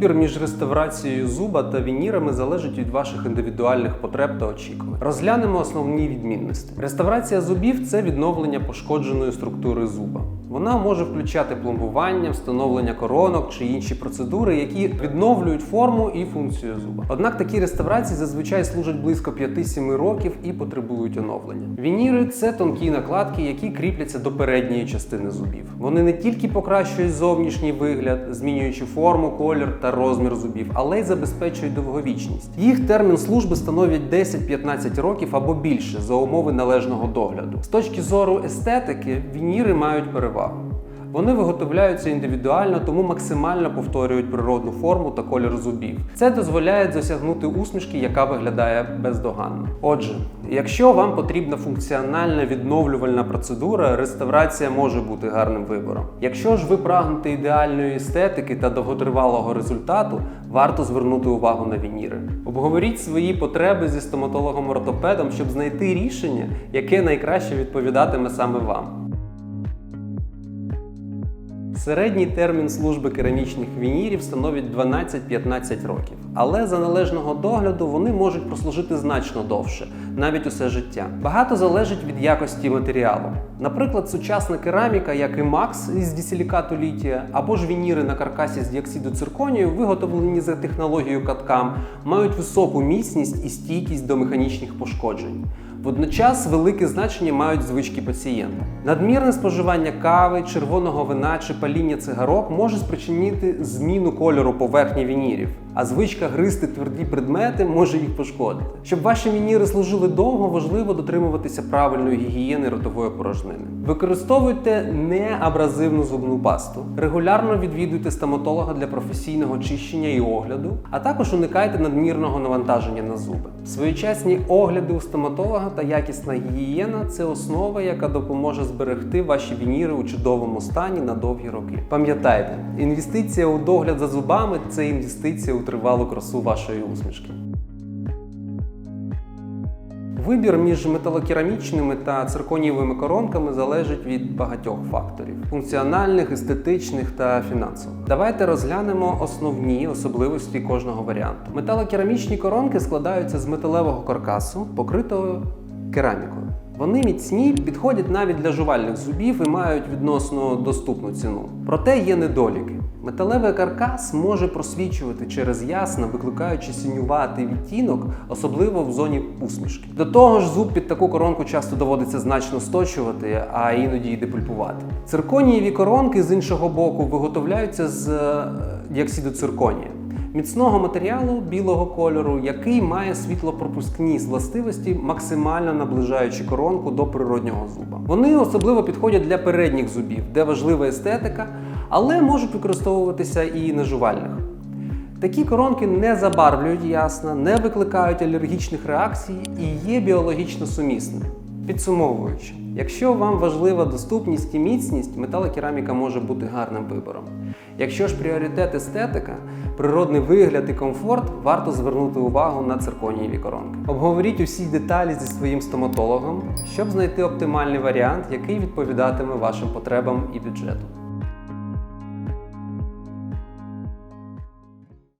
Вибір між реставрацією зуба та вінірами залежить від ваших індивідуальних потреб та очікувань. Розглянемо основні відмінності. Реставрація зубів це відновлення пошкодженої структури зуба. Вона може включати пломбування, встановлення коронок чи інші процедури, які відновлюють форму і функцію зуба. Однак такі реставрації зазвичай служать близько 5-7 років і потребують оновлення. Вініри це тонкі накладки, які кріпляться до передньої частини зубів. Вони не тільки покращують зовнішній вигляд, змінюючи форму, колір та розмір зубів, але й забезпечують довговічність. Їх термін служби становить 10-15 років або більше за умови належного догляду. З точки зору естетики, вініри мають перевагу. Вони виготовляються індивідуально, тому максимально повторюють природну форму та колір зубів. Це дозволяє досягнути усмішки, яка виглядає бездоганно. Отже, якщо вам потрібна функціональна відновлювальна процедура, реставрація може бути гарним вибором. Якщо ж ви прагнете ідеальної естетики та довготривалого результату, варто звернути увагу на вініри. Обговоріть свої потреби зі стоматологом-ортопедом, щоб знайти рішення, яке найкраще відповідатиме саме вам. Середній термін служби керамічних вінірів становить 12-15 років, але за належного догляду вони можуть прослужити значно довше, навіть усе життя. Багато залежить від якості матеріалу. Наприклад, сучасна кераміка, як і Макс із дісілікату літія, або ж вініри на каркасі з діоксиду цирконію, виготовлені за технологією каткам, мають високу міцність і стійкість до механічних пошкоджень. Водночас велике значення мають звички пацієнта. Надмірне споживання кави, червоного вина чи паління цигарок може спричинити зміну кольору поверхні вінірів, а звичка гризти тверді предмети може їх пошкодити. Щоб ваші вініри служили довго, важливо дотримуватися правильної гігієни ротової порожнини. Використовуйте неабразивну зубну пасту. Регулярно відвідуйте стоматолога для професійного чищення і огляду, а також уникайте надмірного навантаження на зуби. Своєчасні огляди у стоматолога та якісна гігієна це основа, яка допоможе зберегти ваші вініри у чудовому стані на довгі роки. Пам'ятайте, інвестиція у догляд за зубами це інвестиція у тривалу красу вашої усмішки. Вибір між металокерамічними та цирконієвими коронками залежить від багатьох факторів: функціональних, естетичних та фінансових. Давайте розглянемо основні особливості кожного варіанту. Металокерамічні коронки складаються з металевого каркасу, покритого керамікою. Вони міцні, підходять навіть для жувальних зубів і мають відносно доступну ціну. Проте є недоліки. Металевий каркас може просвічувати через ясно, викликаючи синюватий відтінок, особливо в зоні усмішки. До того ж, зуб під таку коронку часто доводиться значно сточувати, а іноді й депульпувати. Цирконієві коронки з іншого боку виготовляються з е, діоксиду цирконія. Міцного матеріалу білого кольору, який має світлопропускні властивості, максимально наближаючи коронку до природнього зуба. Вони особливо підходять для передніх зубів, де важлива естетика, але можуть використовуватися і на жувальних. Такі коронки не забарвлюють ясно, не викликають алергічних реакцій і є біологічно сумісними. Підсумовуючи, якщо вам важлива доступність і міцність, металокераміка може бути гарним вибором. Якщо ж пріоритет естетика, природний вигляд і комфорт, варто звернути увагу на цирконієві коронки. Обговоріть усі деталі зі своїм стоматологом, щоб знайти оптимальний варіант, який відповідатиме вашим потребам і бюджету.